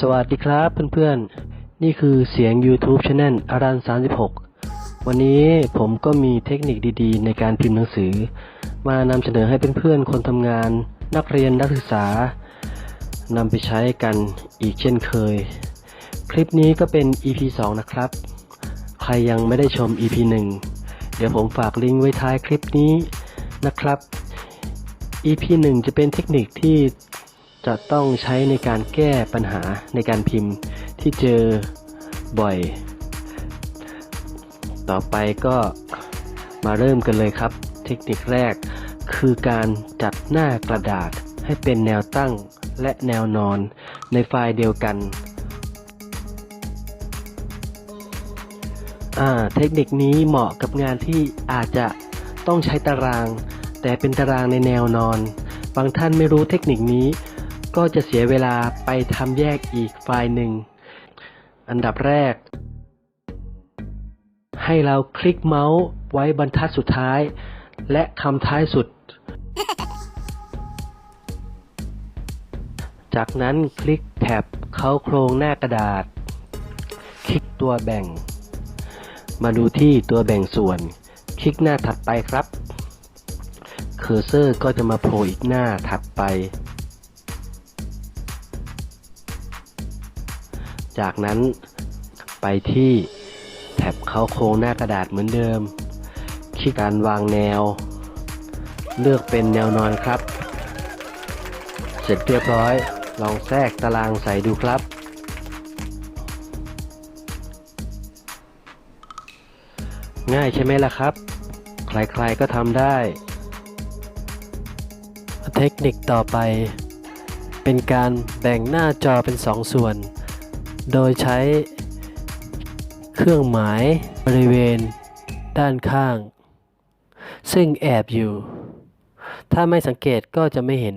สวัสดีครับเพื่อนๆ นี่คือเสียง YouTube Channel อารัน36 วันนี้ผมก็มีเทคนิคดีๆ ในการพิมพ์หนังสือ มานำเสนอให้เพื่อนๆ คนทำงาน นักเรียนนักศึกษานำไปใช้กันอีกเช่นเคย คลิปนี้ก็เป็น EP 2 นะครับ ใครยังไม่ได้ชม EP 1 เดี๋ยวผมฝากลิงก์ไว้ท้ายคลิปนี้นะครับ EP 1 จะเป็นเทคนิคที่ จะต้องใช้ในการแก้ปัญหาในการพิมพ์ที่เจอบ่อย ต่อไปก็มาเริ่มกันเลยครับ เทคนิคแรก คือการจัดหน้ากระดาษให้เป็นแนวตั้งและแนวนอนในไฟล์เดียวกัน เทคนิคนี้เหมาะกับงานที่อาจจะต้องใช้ตาราง แต่เป็นตารางในแนวนอน บางท่านไม่รู้เทคนิคนี้ ก็จะเสียเวลาไปทำแยกอีกไฟล์หนึ่ง อันดับแรก ให้เราคลิกเมาส์ไว้บรรทัดสุดท้าย และคำท้ายสุด จากนั้นคลิกแท็บเข้าโครงหน้ากระดาษ คลิกตัวแบ่ง มาดูที่ตัวแบ่งส่วน คลิกหน้าถัดไปครับ เคอร์เซอร์ก็จะมาโผล่อีกหน้าถัดไป จากนั้นไปที่แท็บเข้าโครงหน้ากระดาษเหมือนเดิม คลิกการวางแนว เลือกเป็นแนวนอนครับ เสร็จเรียบร้อย ลองแทรกตารางใส่ดูครับ ง่ายใช่ไหมล่ะครับ ใครๆก็ทำได้ เทคนิคต่อไป เป็นการแบ่งหน้าจอเป็นสองส่วน โดยใช้เครื่องหมายบริเวณด้านข้าง ซึ่งแอบอยู่ ถ้าไม่สังเกตก็จะไม่เห็น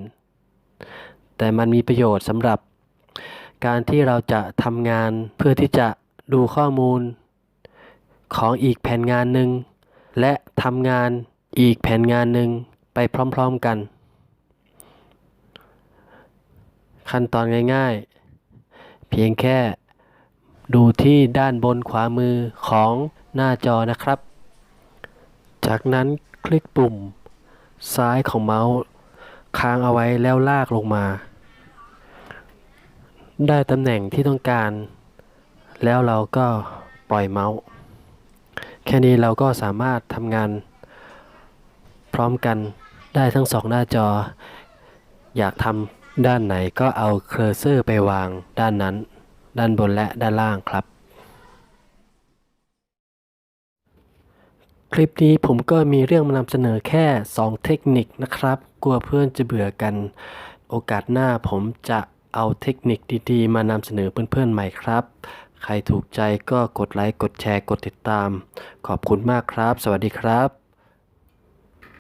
แต่มันมีประโยชน์สำหรับการที่เราจะทำงานเพื่อที่จะดูข้อมูลของอีกแผ่นงานหนึ่ง และทำงานอีกแผ่นงานหนึ่งไปพร้อมๆกัน ขั้นตอนง่ายๆ เพียงแค่ดูที่ด้านบนขวามือของหน้าจอนะครับ จากนั้นคลิกปุ่ม ซ้ายของเมาส์ค้างเอาไว้แล้วลากลงมา ได้ตำแหน่งที่ต้องการ แล้วเราก็ปล่อยเมาส์ แค่นี้เราก็สามารถทำงาน พร้อมกันได้ทั้งสองหน้าจอ อยากทำ ด้านไหนก็เอาเคอร์เซอร์ไปวางด้านนั้น ด้านบนและด้านล่างครับ คลิปนี้ผมก็มีเรื่องมานำเสนอแค่ 2 เทคนิคนะครับ กลัวเพื่อนจะเบื่อกัน โอกาสหน้าผมจะเอาเทคนิคดีๆ มานำเสนอเพื่อนๆใหม่ครับ ใครถูกใจก็กดไลค์ กดแชร์ กดติดตาม ขอบคุณมากครับ สวัสดีครับ